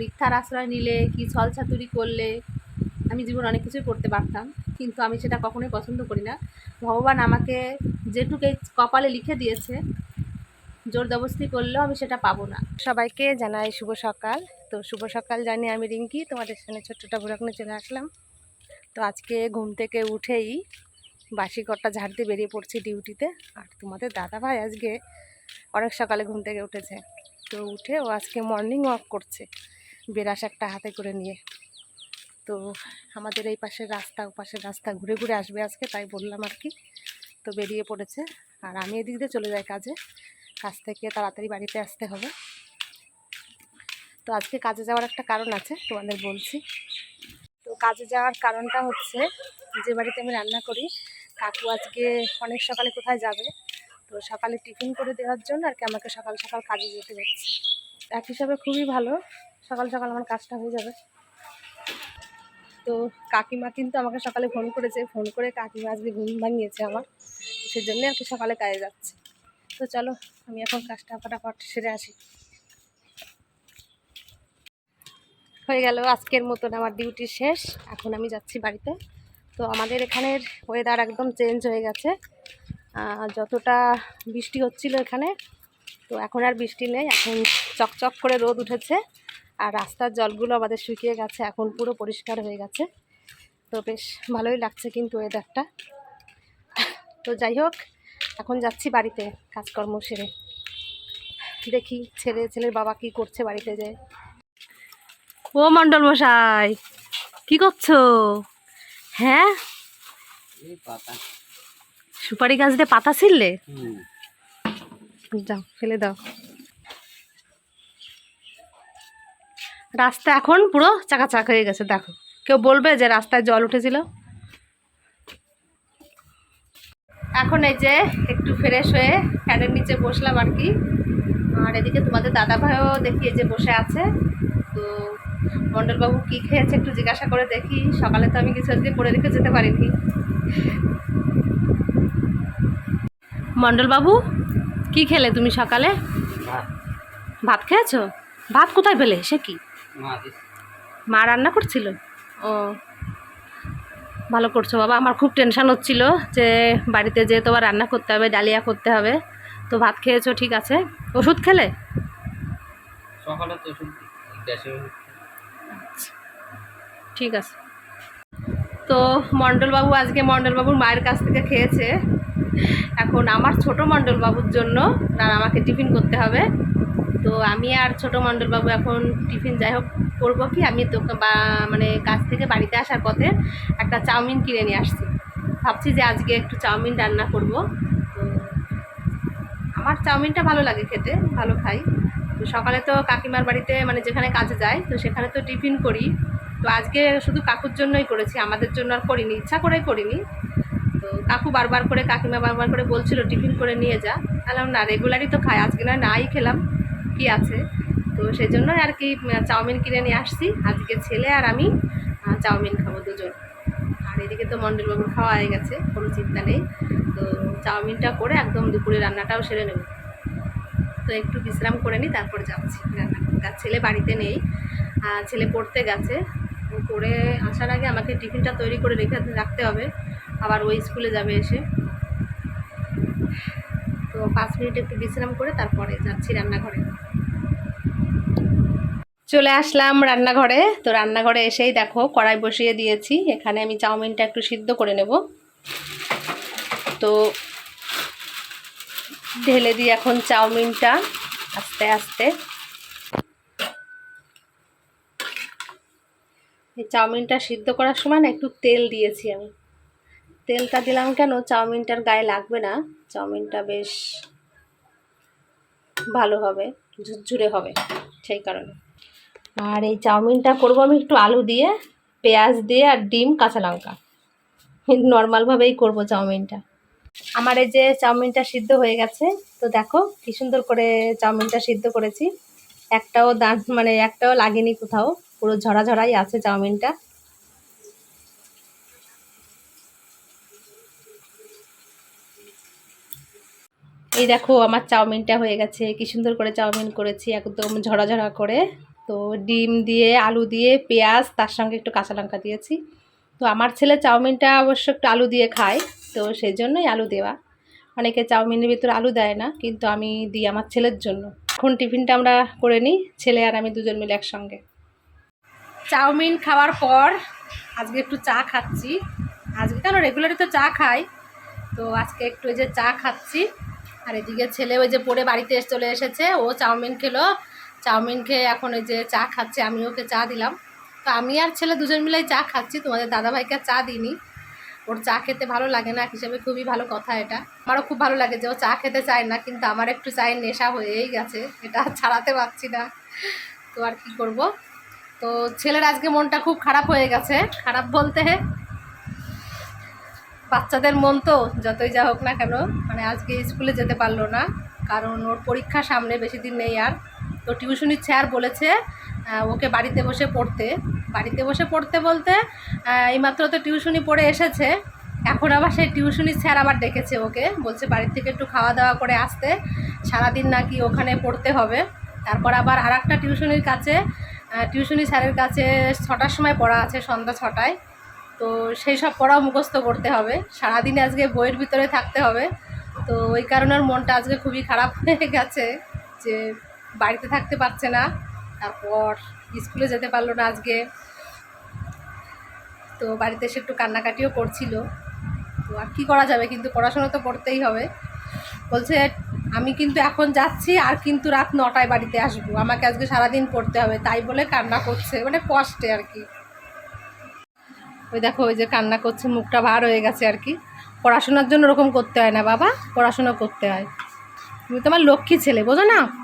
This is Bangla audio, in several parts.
মিথ্যার আশ্রয় নিলে কি ছলছাতুরি করলে? আমি জীবন অনেক কিছুই করতে পারতাম, কিন্তু আমি সেটা কখনোই পছন্দ করি না। ভগবান আমাকে যেটুকু কপালে লিখে দিয়েছে, জোর করলেও আমি সেটা পাবো না। সবাইকে জানাই শুভ সকাল। তো শুভ সকাল জানি আমি রিঙ্কি, তোমাদের সামনে ছোট্টটা বুড়াকুনে চলে আসলাম। তো আজকে ঘুম থেকে উঠেই বাসি ঘরটা ঝাড় দিয়ে বেরিয়ে পড়ছি ডিউটিতে। আর তোমাদের দাদা ভাই আজকে অনেক সকালে ঘুম থেকে উঠেছে। তো উঠে ও আজকে মর্নিং ওয়াক করছে। বেরাস একটা হাতে করে নিয়ে। তো আমাদের এই পাশের রাস্তা, ও পাশের রাস্তা ঘুরে ঘুরে আসবে আজকে, তাই বললাম আর কি। তো বেরিয়ে পড়েছে। আর আমি এদিক দিয়ে চলে যাই কাজে। কাজ থেকে তাড়াতাড়ি বাড়িতে আসতে হবে। তো আজকে কাজে যাওয়ার একটা কারণ আছে, তোমাদের বলছি। তো কাজে যাওয়ার কারণটা হচ্ছে, যে বাড়িতে আমি রান্না করি, কাকু আজকে অনেক সকালে কোথায় যাবে? তো সকালে টিফিন করে দেওয়ার জন্য আর কি আমাকে সকাল সকাল কাজে যেতে হচ্ছে। এক হিসাবে খুবই ভালো। সকাল সকাল আমার কাজটা হয়ে যাবে। তো কাকিমা কিন্তু আমাকে সকালে ফোন করেছে। ফোন করে কাকিমা আজকে ঘুম ভাঙিয়েছে আমার। সেজন্য আর কি সকালে কাজে যাচ্ছে। তো চলো, আমি এখন কাজটা ফটাফট সেরে আসি। হয়ে গেল, আজকের মতন আমার ডিউটি শেষ। এখন আমি যাচ্ছি বাড়িতে। তো আমাদের এখানের ওয়েদার একদম চেঞ্জ হয়ে গেছে। যতটা বৃষ্টি হচ্ছিল এখানে, তো এখন আর বৃষ্টি নেই। এখন চকচক করে রোদ উঠেছে। আর রাস্তার জলগুলো আমাদের শুকিয়ে গেছে এখন পুরো পরিষ্কার হয়ে গেছে। তো বেশ ভালোই লাগছে কিন্তু ওয়েদারটা তো যাই হোক এখন যাচ্ছি বাড়িতে কাজকর্ম সেরে। দেখি ছেলে ছেলের বাবা কি করছে বাড়িতে যে। ও মন্ডল মশাই কি করছ? হ্যাঁ? সুপারি গাছ দিয়ে পাতা ছিললে যাও ফেলে দাও। রাস্তা এখন পুরো চাকাচাক হয়ে গেছে দেখো। কেউ বলবে যে রাস্তায় জল উঠেছিল? এখন এই যে একটু ফ্রেশ হয়ে ফ্যানের নিচে বসলাম আর কি। আর এদিকে তোমাদের দাদা ভাইও দেখি এই যে বসে আছে। তো মণ্ডলবাবু কী খেয়েছে একটু জিজ্ঞাসা করে দেখি। সকালে তো আমি কিছু আজকে করে রেখে যেতে পারিনি। মণ্ডলবাবু কি খেলে তুমি সকালে? ভাত খেয়েছো? ভাত কোথায় পেলে? সে কি? মা রান্না করছিল? ও। ভালো করছ বাবা আমার খুব টেনশন হচ্ছিল যে বাড়িতে যেয়ে তোমার রান্না করতে হবে ডালিয়া করতে হবে তো ভাত খেয়েছো ঠিক আছে। ওষুধ খেলে? সকালে তো ওষুধ ঠিক আছে। তো মণ্ডলবাবু আজকে মণ্ডলবাবুর মায়ের কাছ থেকে খেয়েছে। এখন আমার ছোট মণ্ডলবাবুর জন্য আমাকে টিফিন করতে হবে। তো আমি আর ছোট মণ্ডলবাবু এখন টিফিন যাই হোক করব কি, আমি তো বা মানে কাজ থেকে বাড়িতে আসার পথে একটা চাউমিন কিনে নিয়ে আসছি। ভাবছি যে আজকে একটু চাউমিন রান্না করব। তো আমার চাউমিনটা ভালো লাগে খেতে, ভালো খাই। তো সকালে তো কাকিমার বাড়িতে মানে যেখানে কাজে যাই, তো সেখানে তো টিফিন করি। তো আজকে শুধু কাকুর জন্যই করেছি, আমাদের জন্য আর করিনি, ইচ্ছা করেই করিনি। তো কাকু বারবার করে, কাকিমা বারবার করে বলছিল, টিফিন করে নিয়ে যা। তাহলে না রেগুলারই তো খাই, আজকে না নাই খেলাম। কি আছে? তো সেই জন্যই আর কি চাউমিন কিনে নিয়ে আসছি। আজকে ছেলে আর আমি চাউমিন খাব দুজন। আর এদিকে তো মণ্ডলবাবুর খাওয়া হয়ে গেছে, কোনো চিন্তা নেই। তো চাউমিনটা করে একদম দুপুরে রান্নাটাও সেরে নেব। তো একটু বিশ্রাম করে নিই, তারপর যাচ্ছি রান্না ছেলে বাড়িতে নেই ছেলে পড়তে গেছে। পড়ে আসার আগে আমাকে টিফিনটা তৈরি করে রেখে রাখতে হবে। আবার ওই স্কুলে যাবে এসে। তো পাঁচ মিনিট একটু বিশ্রাম করে তারপরে যাচ্ছি রান্নাঘরে। চলে আসলাম রান্নাঘরে। তো রান্নাঘরে এসেই দেখো, কড়াই বসিয়ে দিয়েছি। এখানে আমি চাউমিনটা একটু সিদ্ধ করে নেব। তো ঢেলে দিই এখন চাউমিনটা আস্তে আস্তে। এই চাউমিনটা সিদ্ধ করার সময় না একটু তেল দিয়েছি আমি। তেলটা দিলাম কেন? চাউমিনটার গায়ে লাগবে না। চাউমিনটা বেশ ভালো হবে, ঝুরঝুরে হবে, সেই কারণে। আর এই চাউমিনটা করব আমি একটু আলু দিয়ে, পেঁয়াজ দিয়ে আর ডিম, কাঁচা লঙ্কা। নর্মালভাবেই করব চাউমিনটা। আমার এই যে চাউমিনটা সিদ্ধ হয়ে গেছে, তো দেখো কি সুন্দর করে চাউমিনটা সিদ্ধ করেছি। একটাও দান মানে একটাও লাগেনি কোথাও, পুরো ঝরা ঝরাই আছে চাউমিনটা। এই দেখো আমার চাউমিনটা হয়ে গেছে, কি সুন্দর করে চাউমিন করেছি, একদম ঝরা ঝরা করে। তো ডিম দিয়ে, আলু দিয়ে, পেঁয়াজ, তার সঙ্গে একটু কাঁচা লঙ্কা দিয়েছি। তো আমার ছেলে চাউমিনটা অবশ্য একটু আলু দিয়ে খায়, তো সেই জন্যই আলু দেওয়া। অনেকে চাউমিনের ভিতরে আলু দেয় না, কিন্তু আমি দিই আমার ছেলের জন্য। এখন টিফিনটা আমরা করে নিই, ছেলে আর আমি দুজন মিলে একসঙ্গে। চাউমিন খাওয়ার পর আজকে একটু চা খাচ্ছি। আজকে কেন রেগুলারই তো চা খাই, তো আজকে একটু ওই যে চা খাচ্ছি। আর এদিকে ছেলে ওই যে পড়ে বাড়িতে চলে এসেছে, ও চাউমিন খেলো চাউমিন খেয়ে এখন ওই যে চা খাচ্ছে, আমি ওকে চা দিলাম। তো আমি আর ছেলে দুজন মিলেই চা খাচ্ছি, তোমাদের দাদাভাইকে চা দিইনি। ওর চা খেতে ভালো লাগে না, হিসেবে খুবই ভালো কথা এটা। আমারও খুব ভালো লাগে যে ও চা খেতে চায় না, কিন্তু আমার একটু চায়ের নেশা হয়েই গেছে, এটা ছাড়াতে পারছি না। তো আর কি করব? তো ছেলের আজকে মনটা খুব খারাপ হয়ে গেছে, খারাপ বলতে বাচ্চাদের মন তো যতই যা হোক না কেন মানে আজকে স্কুলে যেতে পারল না, কারণ ওর পরীক্ষা সামনে বেশি দিন নেই আর। তো টিউশনির স্যার বলেছে ওকে বাড়িতে বসে পড়তে। বাড়িতে বসে পড়তে বলতে এইমাত্র তো টিউশনি পড়ে এসেছে, এখন আবার সেই টিউশনির স্যার আবার ডেকেছে ওকে, বলছে বাড়ির থেকে একটু খাওয়া দাওয়া করে আসতে, সারাদিন নাকি ওখানে পড়তে হবে। তারপর আবার আর একটা টিউশনির কাছে টিউশনি স্যারের কাছে ছটার সময় পড়া আছে, সন্ধ্যা ছটায়। তো সেই সব পড়াও মুখস্থ করতে হবে। সারাদিন আজকে বইয়ের ভিতরে থাকতে হবে। তো ওই কারণে ওর মনটা আজকে খুবই খারাপ হয়ে গেছে যে বাড়িতে থাকতে পারছে না। তারপর স্কুলে যেতে পারল না আজকে। তো বাড়িতে এসে একটু কান্নাকাটিও করছিল। তো আর কী করা যাবে কিন্তু পড়াশোনা তো করতেই হবে। বলছে, আমি কিন্তু এখন যাচ্ছি, আর কিন্তু রাত নটায় বাড়িতে আসব। আমাকে আজকে সারাদিন পড়তে হবে। তাই বলে কান্না করছে মানে কষ্টে আর কি। ওই দেখো, ওই যে কান্না করছে, মুখটা ভার হয়ে গেছে আর কি। পড়াশোনার জন্য ওরকম করতে হয় না, বাবা। পড়াশোনা করতে হয়। তুমি তোমার লক্ষ্মী ছেলে, বোঝো না?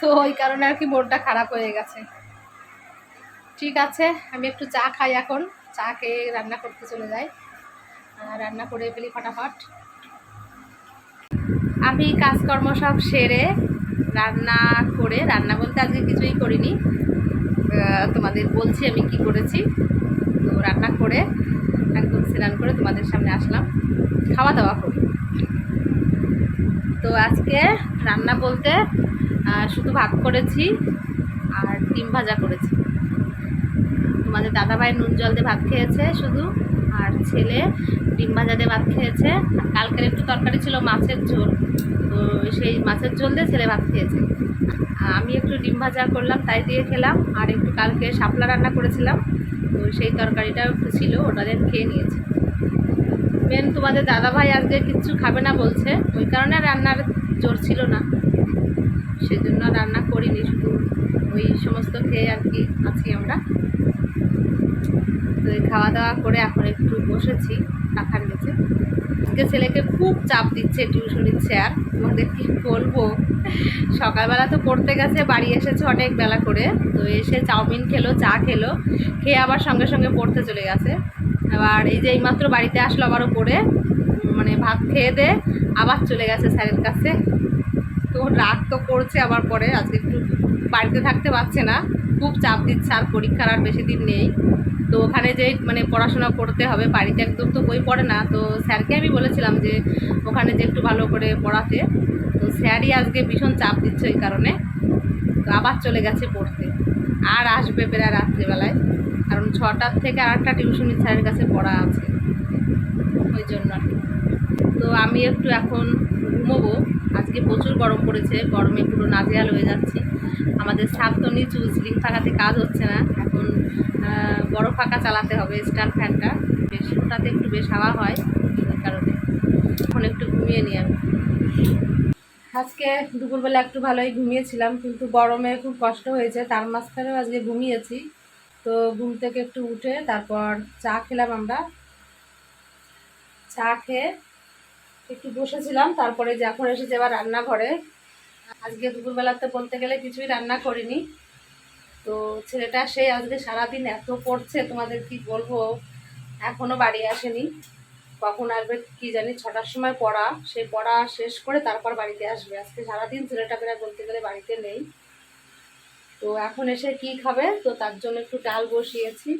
তো ওই কারণে আর কি মনটা খারাপ হয়ে গেছে। ঠিক আছে, আমি একটু চা খাই এখন। চা খেয়ে রান্না করতে চলে যাই। রান্না করে ফেলি ফটাফট। আমি কাজকর্ম সব সেরে রান্না করে, রান্না বলতে আজকে কিছুই করিনি। তোমাদের বলছি আমি কি করেছি। তো রান্না করে, একদম স্নান করে তোমাদের সামনে আসলাম। খাওয়া দাওয়া করি। তো আজকে রান্না বলতে শুধু ভাত করেছি আর ডিম ভাজা করেছি। তোমাদের দাদাভাই নুন জল দিয়ে ভাত খেয়েছে শুধু, আর ছেলে ডিম ভাজা দিয়ে ভাত খেয়েছে। কালকের একটু তরকারি ছিল মাছের ঝোল, তো সেই মাছের ঝোল দিয়ে ছেলে ভাত খেয়েছে। আমি একটু ডিম ভাজা করলাম, তাই দিয়ে খেলাম, আর একটু কালকে শাপলা রান্না করেছিলাম, তো সেই তরকারিটাও একটু ছিল, ওটা দিয়ে খেয়ে নিয়েছে। মেন তোমাদের দাদাভাই আজকে কিচ্ছু খাবে না বলছে, ওই কারণে রান্নার জোর ছিল না। সেই জন্য রান্না করিনি, শুধু ওই সমস্ত খেয়ে আর কি আছি আমরা। তো খাওয়া দাওয়া করে এখন একটু বসেছি পাখার নিচে। আজকে ছেলেকে খুব চাপ দিচ্ছে টিউশন টিউশনির স্যার তোমাদের কি বলব? সকালবেলা তো পড়তে গেছে, বাড়ি এসেছে অনেক বেলা করে। তো এসে চাউমিন খেলো, চা খেলো, খেয়ে আবার সঙ্গে সঙ্গে পড়তে চলে গেছে। আবার এই যে এইমাত্র বাড়িতে আসলো আবারও পড়ে মানে ভাত খেয়ে দে, আবার চলে গেছে স্যারের কাছে। তো রাগ তো করছে আবার পরে, আজকে একটু বাড়িতে থাকতে পারছে না। খুব চাপ দিচ্ছে, আর পরীক্ষার আর বেশি দিন নেই। তো ওখানে যে মানে পড়াশোনা করতে হবে, বাড়িতে একদম তো বই পড়ে না। তো স্যারকে আমি বলেছিলাম যে, ওখানে যে একটু ভালো করে পড়াতে। তো স্যারই আজকে ভীষণ চাপ দিচ্ছে ওই কারণে। তো আবার চলে গেছে পড়তে। আর আসবে প্রায় রাত্রিবেলায়। কারণ ছটার থেকে একটা টিউশনি স্যারের কাছে পড়া আছে। ওই জন্য তো আমি একটু এখন ঘুমোবো। আজকে প্রচুর গরম পড়েছে, গরমে পুরো নাজেহাল হয়ে যাচ্ছি। আমাদের ছাদ তো নিচু, স্লিং ফাঁকাতে কাজ হচ্ছে না। এখন বড় ফাঁকা চালাতে হবে স্টার ফ্যানটা। বেশ, ওটাতে একটু বেশ হাওয়া হয় কারণে। এখন একটু ঘুমিয়ে নিই আমি। আজকে দুপুরবেলা একটু ভালোই ঘুমিয়েছিলাম, কিন্তু গরমে খুব কষ্ট হয়েছে। তার মাঝখানেও আজকে ঘুমিয়েছি। তো ঘুম থেকে একটু উঠে তারপর চা খেলাম আমরা। চা খেয়ে একটু বসেছিলাম, তারপরে যে এখন এসেছে এবার রান্নাঘরে। আজকে দুপুরবেলাতে বলতে গেলে কিছুই রান্না করিনি। তো ছেলেটা, সে আজকে সারাদিন এত পড়ছে, তোমাদের কি বলব? এখনও বাড়ি আসেনি। কখন আসবে কি জানি, ছটার সময় পড়া। সেই পড়া শেষ করে তারপর বাড়িতে আসবে। আজকে সারাদিন ছেলেটা প্রায় বলতে গেলে বাড়িতে নেই। তো এখন এসে কি খাবে? তো তার জন্য একটু ডাল বসিয়েছি।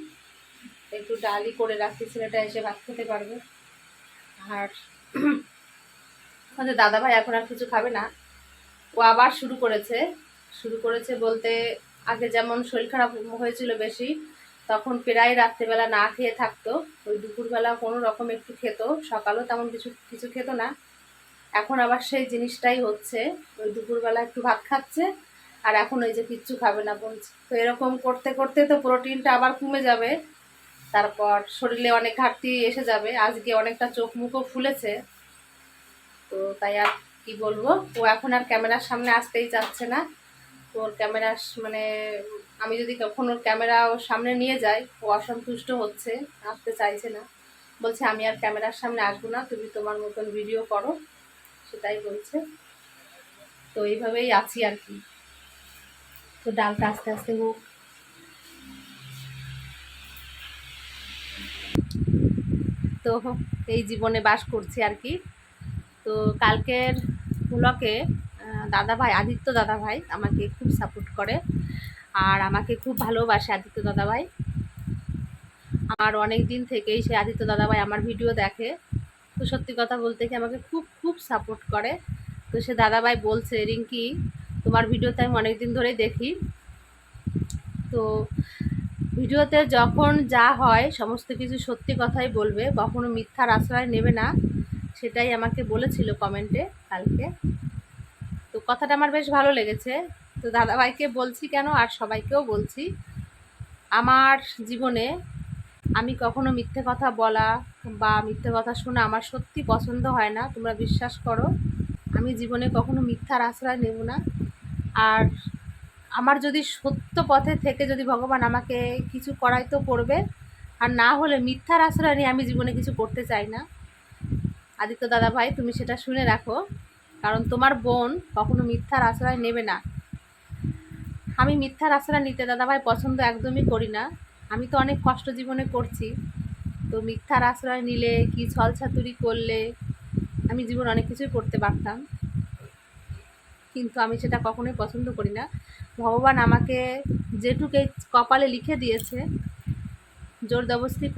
একটু ডালই করে রাখছি ছেলেটা এসে ভাত খেতে পারবে। আর আমাদের দাদা ভাই এখন আর কিছু খাবে না, ও আবার শুরু করেছে। শুরু করেছে বলতে আগে যেমন শরীর খারাপ হয়েছিল বেশি, তখন প্রায় রাত্রেবেলা না খেয়ে থাকতো। ওই দুপুরবেলা কোনো রকম একটু খেত, সকালও তেমন কিছু কিছু খেত না। এখন আবার সেই জিনিসটাই হচ্ছে, ওই দুপুরবেলা একটু ভাত খাচ্ছে, আর এখন ওই যে কিচ্ছু খাবে না বলছে। তো এরকম করতে করতে তো প্রোটিনটা আবার কমে যাবে, তারপর শরীরে অনেক ঘাটতি এসে যাবে। আজকে অনেকটা চোখ মুখও ফুলেছে। তো তাই আর কি বলব? ও এখন আর ক্যামেরার সামনে আসতেই চাচ্ছে না। ওর ক্যামেরা মানে আমি যদি কখনো ওর ক্যামেরা ওর সামনে নিয়ে যাই, ও অসন্তুষ্ট হচ্ছে, আসতে চাইছে না। বলছে, আমি আর ক্যামেরার সামনে আসব না, তুমি তোমার মতন ভিডিও করো। সেটাই বলছে। তো এইভাবেই আছি আর কি। তো ডালটা আস্তে আস্তে হোক। তো এই জীবনে বাস করছি আর কি। তো কালকের ব্লকে দাদা ভাই আদিত্য দাদা ভাই আমাকে খুব সাপোর্ট করে আর আমাকে খুব ভালোবাসে আদিত্য দাদা ভাই আমার অনেক দিন থেকেই সে আদিত্য দাদা ভাই আমার ভিডিও দেখে। তো সত্যি কথা বলতে কি আমাকে খুব খুব সাপোর্ট করে। তো সে দাদাভাই বলছে, রিঙ্কি, তোমার ভিডিওতে আমি অনেক দিন ধরেই দেখি। তো ভিডিওতে যখন যা হয়, সমস্ত কিছু সত্যি কথাই বলবে, কখনো মিথ্যার আশ্রয় নেবে না। সেটাই আমাকে বলেছিল কমেন্টে কালকে। তো কথাটা আমার বেশ ভালো লেগেছে। তো দাদাভাইকে বলছি কেন আর সবাইকেও বলছি, আমার জীবনে আমি কখনো মিথ্যে কথা বলা বা মিথ্যে কথা শোনা আমার সত্যি পছন্দ হয় না, তোমরা বিশ্বাস করো। আমি জীবনে কখনো মিথ্যার আশ্রয় নেব না। আর আমার যদি সত্য পথে থেকে যদি ভগবান আমাকে কিছু করাই তো করবে, আর না হলে মিথ্যার আশ্রয় নিয়ে আমি জীবনে কিছু করতে চাই না। আদিত্য দাদা ভাই, তুমি সেটা শুনে রাখো। কারণ তোমার বোন কখনো মিথ্যার আশ্রয় নেবে না। আমি মিথ্যার আশ্রয় নিতে দাদা ভাই পছন্দ একদমই করি না। আমি তো অনেক কষ্ট জীবনে করছি। তো মিথ্যার আশ্রয় নিলে কি ছলছাতুরি করলে আমি জীবন অনেক কিছুই করতে পারতাম। কিন্তু আমি সেটা কখনোই পছন্দ করি না। ভগবান আমাকে যেটুকু কপালে লিখে দিয়েছে, জোর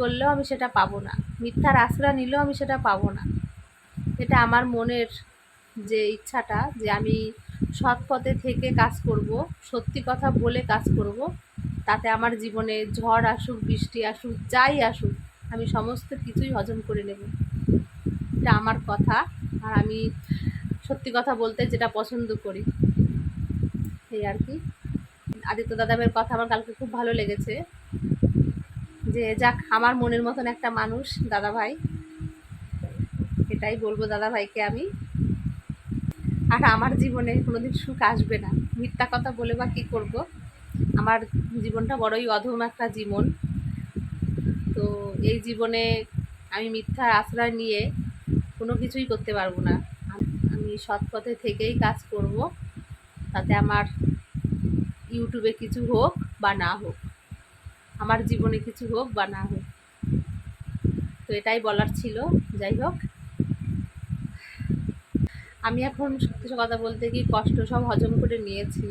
করলেও আমি সেটা পাবো না। মিথ্যার আশ্রয় নিলেও আমি সেটা পাবো না। এটা আমার মনের যে ইচ্ছাটা যে আমি সৎ পথে থেকে কাজ করব, সত্যি কথা বলে কাজ করব, তাতে আমার জীবনে ঝড় আসুক, বৃষ্টি আসুক, যাই আসুক, আমি সমস্ত কিছুই হজম করে নেব। এটা আমার কথা, আর আমি সত্যি কথা বলতে যেটা পছন্দ করি। এই আর কি। আদিত্য দাদাবের কথা আমার কালকে খুব ভালো লেগেছে। যে যাক, আমার মনের মতন একটা মানুষ দাদা ভাই এটাই বলব দাদা ভাইকে আমি। আর আমার জীবনে কোনোদিন সুখ আসবে না। মিথ্যা কথা বলে বা কী করব? আমার জীবনটা বড়ই অধম একটা জীবন। তো এই জীবনে আমি মিথ্যার আশ্রয় নিয়ে কোনো কিছুই করতে পারব না। আমি সৎ পথে থেকেই কাজ করব। তাতে আমার ইউটিউবে কিছু হোক বা না হোক। আমার জীবনে কিছু হোক বা না হোক। তো এটাই বলার ছিল। যাই হোক আমি এখন সত্যি কথা বলতে কি কষ্ট সব হজম করে নিয়েছি।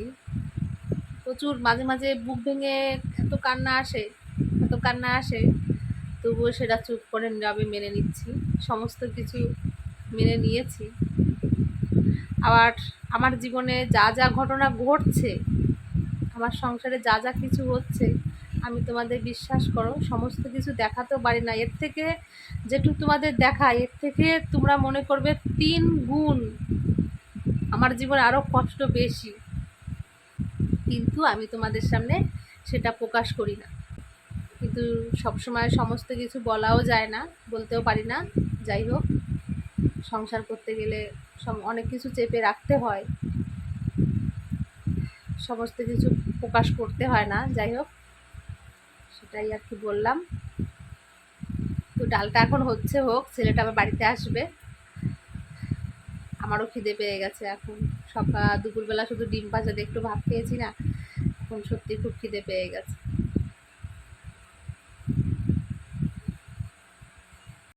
প্রচুর মাঝে মাঝে বুক ভেঙে এত কান্না আসে, এত কান্না আসে, তবুও সেটা চুপ করে নীরবে মেনে নিচ্ছি। সমস্ত কিছু মেনে নিয়েছি। আবার আমার জীবনে যা যা ঘটনা ঘটছে, আমার সংসারে যা যা কিছু হচ্ছে আমি তোমাদের বিশ্বাস করো, সমস্ত কিছু দেখাতেও পারি না। এর থেকে যেটুকু তোমাদের দেখা, এর থেকে তোমরা মনে করবে তিন গুণ আমার জীবনে আরও কষ্ট বেশি। কিন্তু আমি তোমাদের সামনে সেটা প্রকাশ করি না। কিন্তু সবসময় সমস্ত কিছু বলাও যায় না, বলতেও পারি না। যাই হোক, সংসার করতে গেলে অনেক কিছু চেপে রাখতে হয়। সমস্ত কিছু প্রকাশ করতে হয় না। যাই হোক সেটাই আর কি বললাম। তো ডালটা এখন হচ্ছে হোক, ছেলেটা আবার বাড়িতে আসবে। আমারও খিদে পেয়ে গেছে এখন। সকাল দুপুরবেলা শুধু ডিম ভাজা একটু ভাত খেয়েছি না, এখন সত্যি খুব খিদে পেয়ে গেছে।